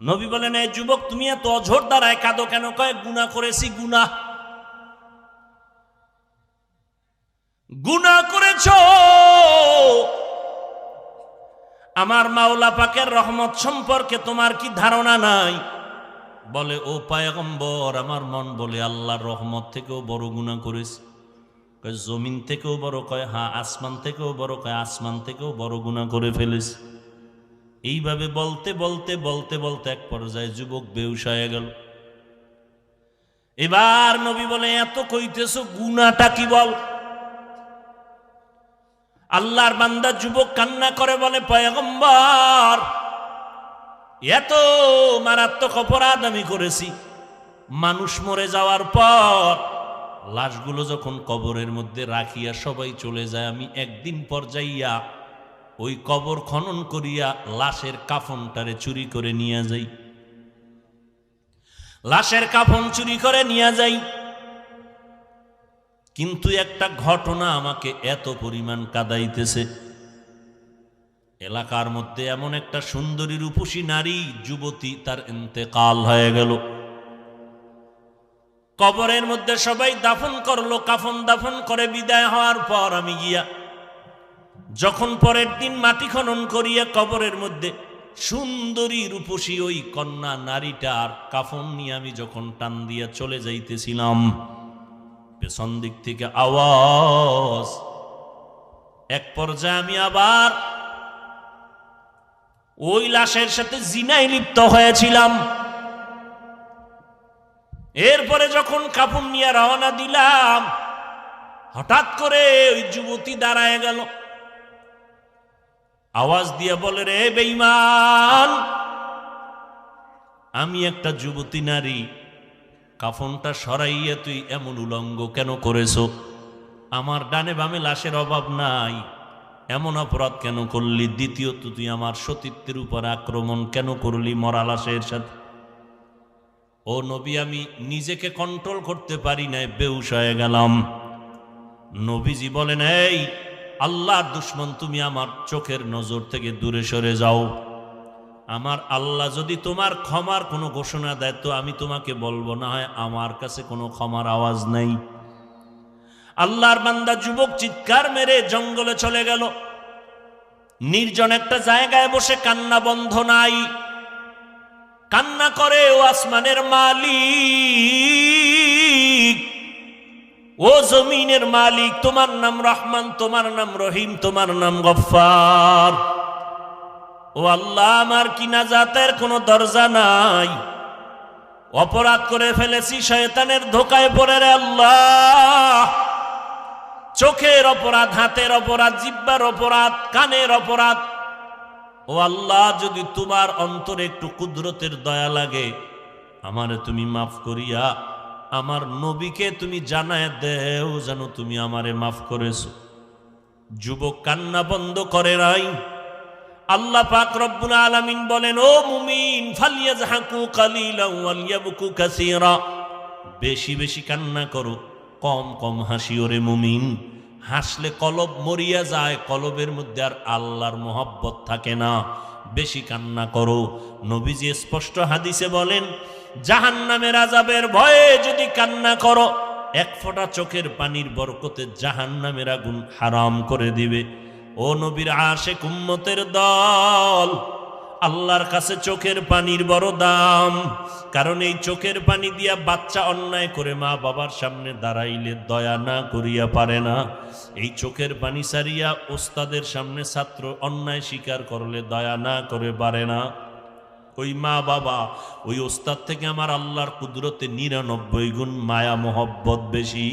নবী বলেন এই যুবক, তুমি এত অঝোর দ্বারায় কাঁদো কেন? কয় গুণা করেছি, গুণা। গুণা করেছ? আমার মাওলা পাকের রহমত সম্পর্কে তোমার কি ধারণা নাই? বলে, ও পায়গম্বর, আমার মন বলে আল্লাহর রহমত থেকেও বড় গুণা করেছি। জমিন থেকেও বড়, কয় হ্যাঁ আসমান থেকেও বড়, কয়, আসমান থেকেও বড় গুণা করে ফেলেছি। এইভাবে বলতে বলতে বলতে বলতে এক পর্যায়ে যুবক বেউস হয়ে গেল। এবার নবী বলে, এত কইতেছ গুণাটা কি বল? আল্লাহর বান্দা যুবক কান্না করে বলে, পয়গম্বর, এত মারাত্মক অপরাধ আমি করেছি। মানুষ মরে যাওয়ার পর লাশগুলো যখন কবরের মধ্যে রাখিয়া সবাই চলে যায়, আমি একদিন পর যাইয়া ওই কবর খনন করিয়া লাশের কাফনটারে চুরি করে নিয়ে যাই। লাশের কাফন চুরি করে নিয়ে যাই। কিন্তু একটা ঘটনা আমাকে এত পরিমাণ কাদাইতেছে। এলাকার মধ্যে এমন একটা সুন্দরী রূপসী নারী, যুবতী, তার ইন্তেকাল হয়ে গেল। কবরের মধ্যে সবাই দাফন করল, কাফন দাফন করে বিদায় হওয়ার পর আমি গিয়া যখন পরের দিন মাটি খনন করিয়া কবরের মধ্যে সুন্দরী রূপসী ওই কন্যা নারীটার কাফন নিয়ে আমি যখন টান দিয়া চলে যাইতেছিলাম, পেছন দিক থেকে আওয়াজ। এক পর্যায়ে আমি আবার ওই লাশের সাথে জিনায় লিপ্ত হয়েছিলাম। এরপরে যখন কাপড় নিয়ে রওনা দিলাম, হঠাৎ করে ওই যুবতী দাঁড়ায় গেল। আওয়াজ দিয়ে বলে, রে বেইমান আমি একটা যুবতী নারী, কাফনটা সরাইয়া তুই এমন উলঙ্গ কেন করেছ? আমার ডানে বামে লাশের অভাব নাই, এমন অপরাধ কেন করলি? দ্বিতীয়ত, তুই আমার সতীত্বের উপর আক্রমণ কেন করলি মরা লাশের সাথে? ও নবী, আমি নিজেকে কন্ট্রোল করতে পারি নাই, বেউস হয়ে গেলাম। নবীজি বলেন, এই আল্লাহর দুশ্মন, তুমি আমার চোখের নজর থেকে দূরে সরে যাও। আমার আল্লাহ যদি তোমার ক্ষমার কোনো ঘোষণা দেয়, তো আমি তোমাকে বলব, না হয় আমার কাছে কোনো ক্ষমার আওয়াজ নেই। আল্লাহর বান্দা যুবক চিৎকার মেরে জঙ্গলে চলে গেল। নির্জন একটা জায়গায় বসে কান্না বন্ধ নাই। কান্না করে, ও আসমানের মালিক। ও জমিনের মালিক, তোমার নাম রহমান, তোমার নাম রহিম, তোমার নাম গফার ও আল্লাহ, আমার কি নাজাতের কোনো দরজা নাই? অপরাধ করে ফেলেছি, শয়তানের ধোকায় পড়ে রে আল্লাহ। চোখের অপরাধ, হাতের অপরাধ, জিব্বার অপরাধ, কানের অপরাধ। ও আল্লাহ, যদি তোমার অন্তরে একটু কুদরতের দয়া লাগে, আমারে তুমি মাফ করিয়া আমার নবীকে তুমি জানায় দেও যেন তুমি আমারে মাফ করেছ। যুবক কান্না বন্ধ করে নাই। আল্লাহ পাক রব্বুল আলামিন বলেন, ও মুমিন ফালিয়াজহাকু কালিলাও ওয়ালিয়াবকু কাসীরা। বেশি বেশি কান্না করো, কম কম হাসি ওরে মুমিন। হাসলে কলব মরিয়া যায়, কলবের মধ্যে আর আল্লাহর মোহব্বত থাকে না। বেশি কান্না করো। নবীজি স্পষ্ট হাদিসে বলেন জাহান্নামের আজাবের ভয়ে যদি কান্না করো, এক ফোঁটা চোখের পানির বরকতে জাহান্নামের আগুন হারাম করে দিবে। ও নবীর আশে কুম্মতের দল, আল্লাহর কাছে চোখের পানির বড় দাম, কারণ এই চোখের পানি দিয়া বাচ্চা অন্যায় করে মা বাবার সামনে দাঁড়াইলে দয়া না করিয়া পারে না। এই চোখের পানি সারিয়া ওস্তাদের সামনে ছাত্র অন্যায় স্বীকার করলে দয়া না করে পারে না। ওই মা বাবা, ওই ওস্তাদ থেকে আমার আল্লাহর কুদরতে নিরানব্বই গুণ মায়া, মোহব্বত বেশি।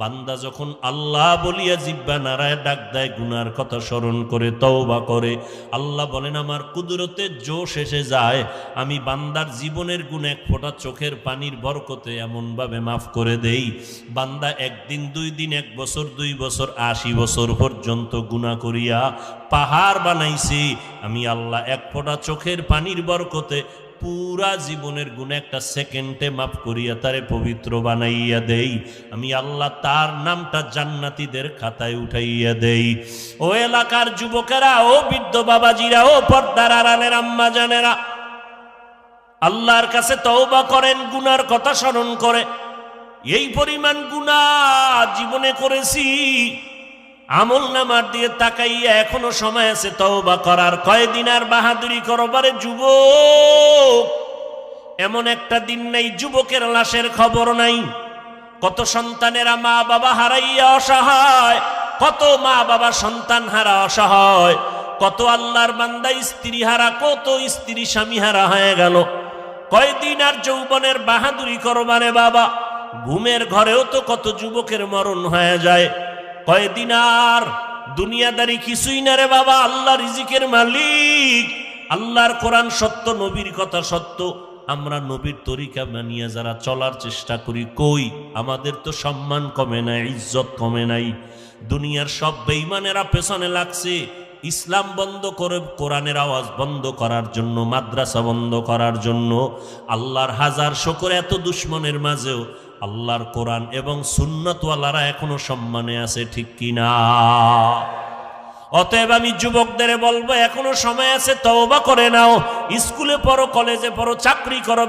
বান্দা যখন আল্লাহ বলিয়া জিব্বা নারায় ডাক দেয়, গুনার কথা স্মরণ করে, তওবা করে, আল্লাহ বলেন, আমার কুদরতে জোশ এসে যায়। আমি বান্দার জীবনের গুণ এক ফোঁটা চোখের পানির বরকতে এমনভাবে মাফ করে দেই। বান্দা একদিন, দুই দিন, এক বছর, দুই বছর, আশি বছর পর্যন্ত গুণা করিয়া পাহাড় বানাইছি, আমি আল্লাহ এক ফোঁটা চোখের পানির বরকতে পুরা জীবনের গুণ একটা সেকেন্ডে মাফ করিয়া তারে পবিত্র বানাইয়া দেই। আমি আল্লাহ তার নামটা জান্নাতীদের খাতায় উঠাইয়া দেই। ও এলাকার যুবকেরা, ও বৃদ্ধ বাবাজিরা, ও পর্দার আড়ালের আম্মা জানেরা আল্লাহর কাছে তওবা করেন, গুনার কথা স্মরণ করে। এই পরিমাণ গুনাহ জীবনে করেছি। আমল নামার দিয়ে তাকাইয়া এখনও সময় আছে তওবা করার। কয়দিন আর বাহাদুরি করবারে যুবক? এমন একটা দিন নেই, যুবকের লাশের খবর নাই। কত সন্তানেরা মা বাবা হারাইয়া অসহায়, কত মা বাবা সন্তান হারা অসহায়, কত আল্লাহর বান্দা স্ত্রী হারা, কত স্ত্রী স্বামী হারা হয়ে গেল। কয়দিন আর যৌবনের বাহাদুরি করবারে বাবা? ঘুমের ঘরেও তো কত যুবকের মরণ হয়ে যায়। কয়দিন আর দুনিয়াদারি কিছুই না রে বাবা, আল্লাহ রিজিকের মালিক। আল্লাহর কোরআন সত্য, নবীর কথা সত্য। আমরা নবীর তরিকা মানিয়ে যারা চলার চেষ্টা করি, কই? আমাদের তো সম্মান কমে নাই, ইজ্জত কমে নাই। দুনিয়ার সব বেইমানেরা পেছনে লাগছে। ইসলাম বন্ধ করে, কোরআনের আওয়াজ বন্ধ করার জন্য, মাদ্রাসা বন্ধ করার জন্য। আল্লাহর হাজার শকর এত দুশ্মনের মাঝেও আল্লাহর কোরআন এবং সুন্নতওয়ালারা এখনও সম্মানে আছে, ঠিক কিনা? অতএব আমি যুবকদের বলব, এখনও সময় আছে, তওবা করে নাও। স্কুলে পড়ো, কলেজে পড়ো, চাকরি করো